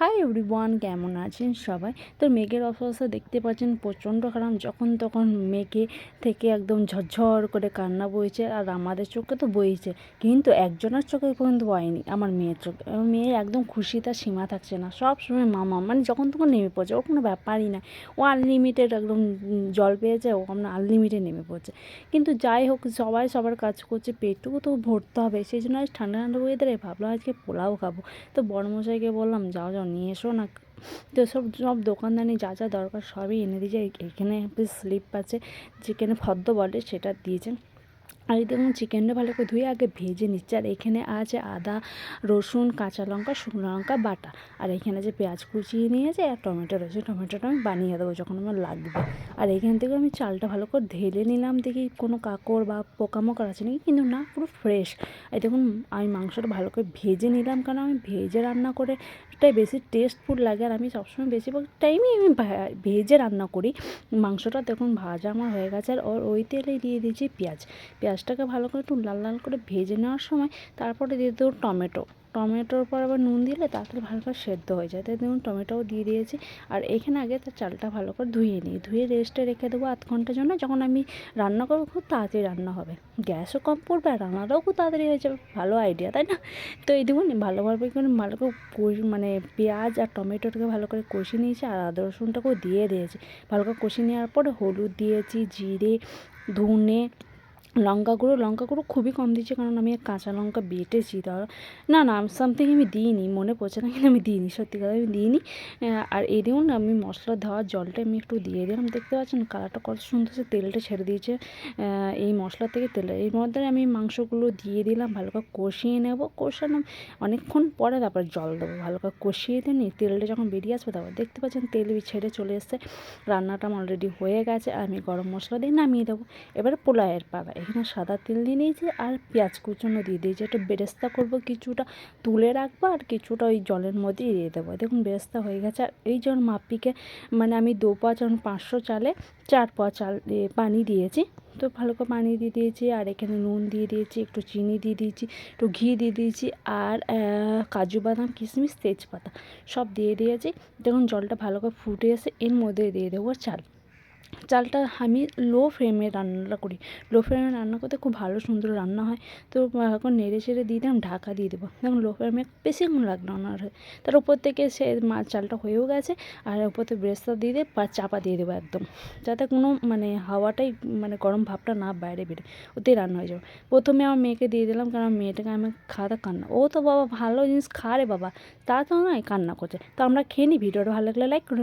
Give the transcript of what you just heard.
Hi everyone কেমন আছেন সবাই? তো মেঘের অবস্থা দেখতে পাচ্ছেন প্রচণ্ড খারাপ। যখন তখন মেঘে থেকে একদম ঝরঝর করে কান্না বইছে আর আমাদের চোখে তো বইছে। কিন্তু একজনের চোখে পর্যন্ত বয়নি আমার মেয়ের চোখে। মেয়ে একদম খুশি তার সীমা থাকছে না। সব সময় মামা মানে যখন তখন নেমে পড়ছে ওর কোনো ব্যাপারই না। ও আনলিমিটেড একদম জল পেয়েছে, ও আমরা আনলিমিটেড নেমে পড়ছে। কিন্তু যাই হোক, সবাই সবার কাজ করছে, পেটটুকু তো ভরতে হবে। সেই জন্য আজ ঠান্ডা ঠান্ডা ওয়েদারে ভাবলাম আজকে পোলাও খাব। তো বড়মশাইকে বললাম, যাও যাও নিয়ে এসো না। তো সব সব দোকানদানি যা যা দরকার সবই এনে দিয়েছে। এখানে স্লিপ আছে। যেখানে ফদ্দ বলে সেটা দিয়েছে। আর দেখুন চিকেনটা ভালো করে ধুয়ে আগে ভেজে নিচ্ছে। আর এখানে আছে আদা, রসুন, কাঁচা লঙ্কা, শুকনো লঙ্কা, বাটা। আর এখানে যে পেঁয়াজ কুচিয়ে নিয়েছে আর টমেটো রয়েছে, টমেটোটা আমি বানিয়ে দেবো যখন আমার লাগবে। আর এখান থেকে আমি চালটা ভালো করে ঢেলে নিলাম দেখি কোনো কাকড় বা পোকামাকড় আছে নাকি? কিন্তু না, পুরো ফ্রেশ আর দেখুন, আমি মাংসটা ভালো করে ভেজে নিলাম কারণ আমি ভেজে রান্না করে এটাই বেশি টেস্টফুল লাগে। আর আমি সবসময় বেশিরভাগ টাইমই আমি ভেজে রান্না করি। মাংসটা দেখুন ভাজা আমার হয়ে গেছে। আর ওই তেলেই দিয়ে দিয়েছি পেঁয়াজ। পেঁয়াজটাকে ভালো করে একটু লাল লাল করে ভেজে নেওয়ার সময় তারপরে দিয়ে দেবো টমেটো। টমেটোর পর আবার নুন দিলে তাড়াতাড়ি ভালো করে সেদ্ধ হয়ে যায়। তাই দেখুন টমেটোও দিয়ে দিয়েছি। আর এখানে আগে তার চালটা ভালো করে ধুয়ে নিই। ধুয়ে রেস্টে রেখে দেবো আধ ঘণ্টার জন্য। যখন আমি রান্না করব খুব তাড়াতাড়ি রান্না হবে। গ্যাসও কম পড়বে আর রান্নাটাও খুব তাড়াতাড়ি হয়ে যাবে। ভালো আইডিয়া, তাই না? তো এই দেখুন ভালোভাবে ভালো করে কষ- মানে পেঁয়াজ আর টমেটোটাকে ভালো করে কষিয়ে নিয়েছি আর আদা রসুনটাকেও দিয়ে দিয়েছি। ভালো করে কষিয়ে নেওয়ার পরে হলুদ দিয়েছি, জিরে, ধনে লঙ্কা গুঁড়ো লঙ্কা গুঁড়ো খুবই কম দিয়েছি কারণ আমি কাঁচা লঙ্কা বেটেছি, ধরো। না না সামথিং আমি দিইনি, মনে পড়ছে না কিন্তু আমি দিইনি, সত্যি কথা আমি দিইনি। আর এই দেখুন, আমি মশলা দেওয়ার জলটা আমি একটু দিয়ে দিলাম, দেখতে পাচ্ছেন কালারটা কত সুন্দর সে তেলটা ছেড়ে দিয়েছে। এই মশলা থেকে তেল এর মধ্যে আমি মাংসগুলো দিয়ে দিলাম, ভালো করে কষিয়ে নেব কষানো অনেকক্ষণ পরে তারপর জল দেবো, ভালো করে কষিয়ে দিয়ে নিই তেলটা যখন বেরিয়ে আসবে, তারপর দেখতে পাচ্ছেন তেল ছেড়ে চলে এসছে। রান্নাটা অলরেডি হয়ে গেছে আমি গরম মশলা দিয়ে নামিয়ে দেবো। এবারে পোলাওয়ের পালা এখানে সাদা তেল দিয়ে নিয়েছি আর পেঁয়াজ কুচনো দিয়ে দিয়েছি। একটু বেরেস্তা করব, কিছুটা তুলে রাখব আর কিছুটা ওই জলের মধ্যে দিয়ে দেবো। দেখুন, বেরেস্তা হয়ে গেছে। আর এই যখন মাপিকে মানে আমি দু পা যখন পাঁচশো চালে চার পা চাল পানি দিয়েছি। তো ভালো করে পানি দিয়ে দিয়েছি আর এখানে নুন দিয়ে দিয়েছি, একটু চিনি দিয়ে দিয়েছি, একটু ঘি দিয়ে দিয়েছি আর কাজু বাদাম, কিশমিশ, তেজপাতা সব দিয়ে দিয়েছি। দেখুন, জলটা ভালো করে ফুটে এসে এর মধ্যে দিয়ে দেবো চাল। চালটা আমি লো ফ্লেমে রান্নাটা করি। লো ফ্লেমে রান্না করতে খুব ভালো সুন্দর রান্না হয়। তো এখন নেড়ে চেড়ে দিয়ে দিলাম, ঢাকা দিয়ে দেবো। দেখুন লো ফ্লেমে বেশিক্ষণ লাগল না তার উপর থেকে সে মাছ চালটা হয়েও গেছে। আর উপর থেকে ব্রেস্তা দিয়ে দিয়ে পা, চাপা দিয়ে দেবো একদম। যাতে কোনো মানে হাওয়াটাই মানে গরম ভাবটা না বাইরে বেরোয়। ওতেই রান্না হয়ে যাবে। প্রথমে আমার মেয়েকে দিয়ে দিলাম, কারণ মেয়েটাকে আমি খাওয়াতে কান্না। ও তো বাবা ভালো জিনিস খা রে বাবা। তা তো নয়, কান্না করছে। তো আমরা খেয়ে নিই। ভিডিওটা ভালো লাগলে লাইক করুন।